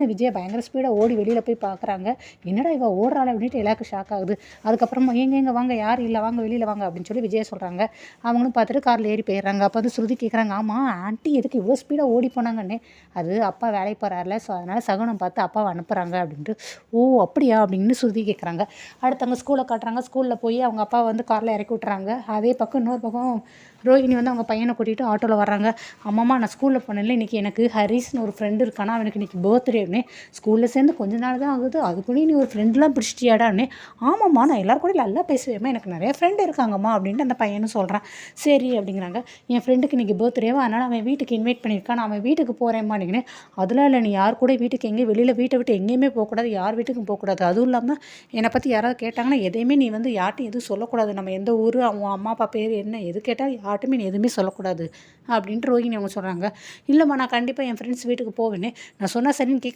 விஜய் பயங்கர ஸ்பீடாக ஓடி வெளியில் போய் பார்க்குறாங்க என்னடா இவ ஓடுறாள் அப்படின்ட்டு எல்லாருக்கும் ஷாக் ஆகுது. அதுக்கப்புறமா எங்கே எங்கே வாங்க யார் இல்லை வாங்க வெளியில் வாங்க அப்படின்னு சொல்லி விஜய் சொல்கிறாங்க அவங்களும் பார்த்துட்டு காரில் ஏறி போயிடுறாங்க. அப்போ வந்து ஸ்ருதி கேட்குறாங்க ஆமாம் ஆண்டி எதுக்கு இவ்வளோ ஸ்பீடாக ஓடி போனாங்கன்னே? அது அப்பா வேலைக்கு போகிறாருல ஸோ அதனால் சகுனம் பார்த்து அப்பாவை அனுப்புகிறாங்க அப்படின்ட்டு ஓ அப்படியா? அப்படின்னு ஸ்ருதி கேட்குறாங்க அடுத்து ஸ்கூலில் ஸ்கூலை காட்டுறாங்க. ஸ்கூலில் போய் அவங்க அப்பா வந்து காரில் இறக்கி விட்றாங்க அதே பக்கம் இன்னொரு பக்கம் ரோஹிணி வந்து அவங்க பையனை கூட்டிகிட்டு ஆட்டோவில் வர்றாங்க. அம்மாமா நான் ஸ்கூலில் போனேன்ல இன்றைக்கி எனக்கு ஹரிஸ்னு ஒரு ஃப்ரெண்டு இருக்கானா அவனுக்கு இன்றைக்கி பர்த்டே பர்த்டேன்னு ஸ்கூலில் சேர்ந்து கொஞ்ச நாள் தான் ஆகுது. அதுக்குள்ளேயும் நீ ஒரு ஃப்ரெண்ட்லாம் பிடிச்சிட்டியாடான்னு ஆமாம்மா நான் எல்லாரும் கூட நல்லா பேசுவேம்மா. எனக்கு நிறைய ஃப்ரெண்டு இருக்காங்கம்மா அப்படின்ட்டு அந்த பையனும் சொல்கிறான் சரி அப்படிங்கிறாங்க. என் ஃப்ரெண்டுக்கு இன்றைக்கி பர்த்டேவா அதனால் அவன் வீட்டுக்கு இன்வைட் பண்ணியிருக்கான். நான் அவன் வீட்டுக்கு போகிறேம்மா அப்படின்னு அதெல்லாம் இல்லை நீ யார் கூட வீட்டுக்கு எங்கேயும் வெளியில் வீட்டை விட்டு எங்கேயுமே போகக்கூடாது. யார் வீட்டுக்கும் போகக்கூடாது. அதுவும் இல்லாமல் என்னை பற்றி யாராவது கேட்டாங்கன்னா எதையுமே நீ வந்து யார்ட்டையும் எதுவும் சொல்லக்கூடாது. நம்ம எந்த ஊர் அவங்க அம்மா அப்பா பேர் என்ன எது கேட்டாலும் யார்ட்டுமே நீ எதுவுமே சொல்லக்கூடாது. அப்படின்ட்டு ரோஹிணி அவங்க சொல்கிறாங்க இல்லைம்மா நான் கண்டிப்பாக என் ஃப்ரெண்ட்ஸ் வீட்டுக்கு போவேன்னு நான் சொன்னால் சரின்னு கேட்க